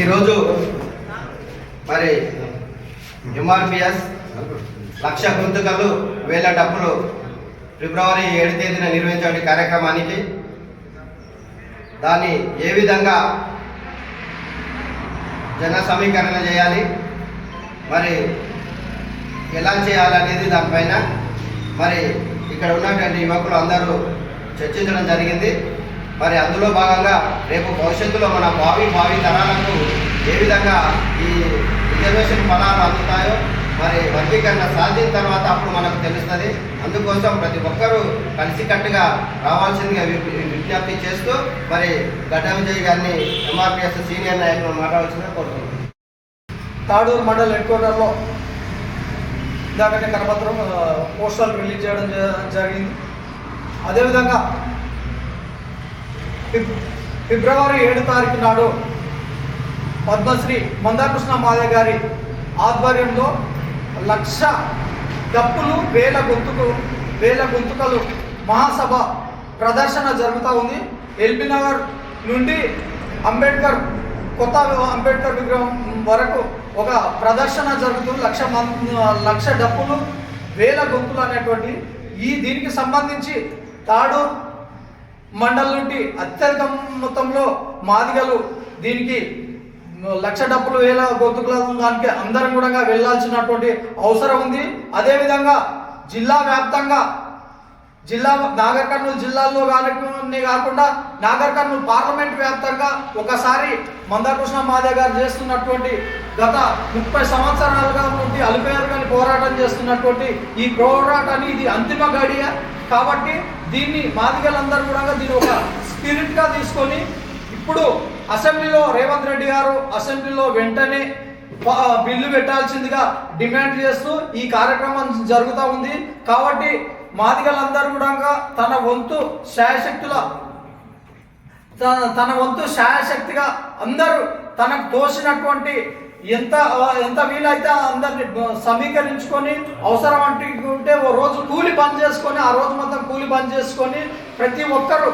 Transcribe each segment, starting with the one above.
ఈరోజు మరి ఎంఆర్పిఎస్ లక్ష గుంతకలు వేల డబ్బులు ఫిబ్రవరి ఏడు తేదీన నిర్వహించే కార్యక్రమానికి దాన్ని ఏ విధంగా జన సమీకరణ చేయాలి మరి ఎలా చేయాలనేది దానిపైన మరి ఇక్కడ ఉన్నటువంటి యువకులు అందరూ చర్చించడం జరిగింది. మరి అందులో భాగంగా రేపు భవిష్యత్తులో మన భావి భావి తరాలకు ఏ విధంగా ఈ రిజర్వేషన్ ఫలాలు అందుతాయో మరి వర్గీకరణ సాధించిన తర్వాత అప్పుడు మనకు తెలుస్తుంది. అందుకోసం ప్రతి ఒక్కరూ కలిసికట్టుగా రావాల్సిందిగా విజ్ఞప్తి చేస్తూ మరి గడ్డ విజయ్ గారిని ఎంఆర్పిఎస్ సీనియర్ నాయకులు మాట్లాడాల్సిందిగా కోరుతున్నాను తాడూరు మండల్ హెడ్ క్వార్టర్లో ఇందాకనే కనపత్రం పోస్టర్లు రిలీజ్ చేయడం జ- జరిగింది. అదేవిధంగా ఫిబ్రవరి ఏడు తారీఖు నాడు పద్మశ్రీ మందాకృష్ణ మాదే గారి ఆధ్వర్యంలో లక్ష డప్పులు వేల గొంతుకు వేల గొంతుకలు మహాసభ ప్రదర్శన జరుగుతూ ఉంది. ఎల్బీ నగర్ నుండి అంబేద్కర్ కొత్త అంబేద్కర్ విగ్రహం వరకు ఒక ప్రదర్శన జరుగుతూ లక్ష లక్ష డప్పులు వేల గొంతులు అనేటువంటి ఈ దీనికి సంబంధించి తాడు మండల నుండి అత్యధిక మొత్తంలో మాదిగలు దీనికి లక్ష డబ్బులు వేల గొంతుకుల దానికి అందరం కూడా వెళ్ళాల్సినటువంటి అవసరం ఉంది. అదేవిధంగా జిల్లా వ్యాప్తంగా జిల్లా నాగర్ కర్నూలు జిల్లాల్లో కానీ కాకుండా నాగర్ కర్నూలు పార్లమెంట్ వ్యాప్తంగా ఒకసారి మందకృష్ణ మాదే గారు చేస్తున్నటువంటి గత ముప్పై సంవత్సరాలుగా నుండి అలిపేరు కానీ పోరాటం చేస్తున్నటువంటి ఈ పోరాటాన్ని ఇది అంతిమ గడియ కాబట్టి దీన్ని మాదిగలందరూ కూడా దీని ఒక స్పిరిట్గా తీసుకొని ఇప్పుడు అసెంబ్లీలో రేవంత్ రెడ్డి గారు అసెంబ్లీలో వెంటనే బిల్లు పెట్టాల్సిందిగా డిమాండ్ చేస్తూ ఈ కార్యక్రమం జరుగుతూ ఉంది. కాబట్టి మాదిగలందరూ కూడా తన వంతు శాయశక్తుల త- తన వంతు శాయశక్తిగా అందరూ తనకు తోసినటువంటి ఎంత ఎంత వీలైతే అందరిని సమీకరించుకొని అవసరం అంటుంటే ఓ రోజు కూలి పని చేసుకొని ఆ రోజు మొత్తం కూలి పని చేసుకొని ప్రతి ఒక్కరు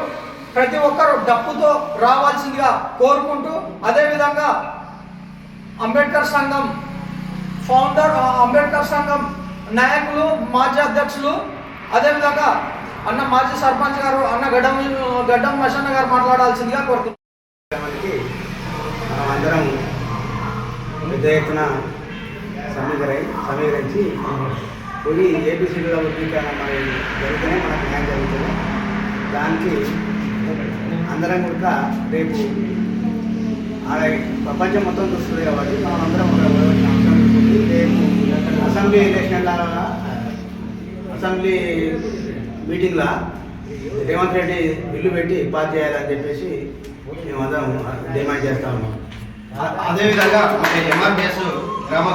ప్రతి ఒక్కరు డప్పుతో రావాల్సిందిగా కోరుకుంటూ అదేవిధంగా అంబేద్కర్ సంఘం ఫౌండర్ అంబేద్కర్ సంఘం నాయకులు మాజీ అధ్యక్షులు అదేవిధంగా అన్న మాజీ సర్పంచ్ గారు అన్న గడ్డం గడ్డం మషన్న గారు మాట్లాడాల్సిందిగా కోరుతున్నాను మనకి అందరం పెద్ద ఎత్తున సమీకరై సమీకరించి పోయి ఏపీసీలో వర్గీకరణ మరి జరిగితేనే మనకు న్యాయం జరుగుతుంది. దానికి అందరం కూడా రేపు ఆడ ప్రపంచం మొత్తం చూస్తుంది కాబట్టి మనమందరం ఒక అవసరం ఉంటుంది రేపు అసెంబ్లీ ఎలక్షన్ల అసెంబ్లీ మీటింగ్లో రేవంత్ రెడ్డి బిల్లు పెట్టి పాస్ చేయాలని చెప్పేసి మేమందరం డిమాండ్ చేస్తా ఉన్నాం. అదేవిధంగా మన ఎంఆర్పిఎస్ గ్రామ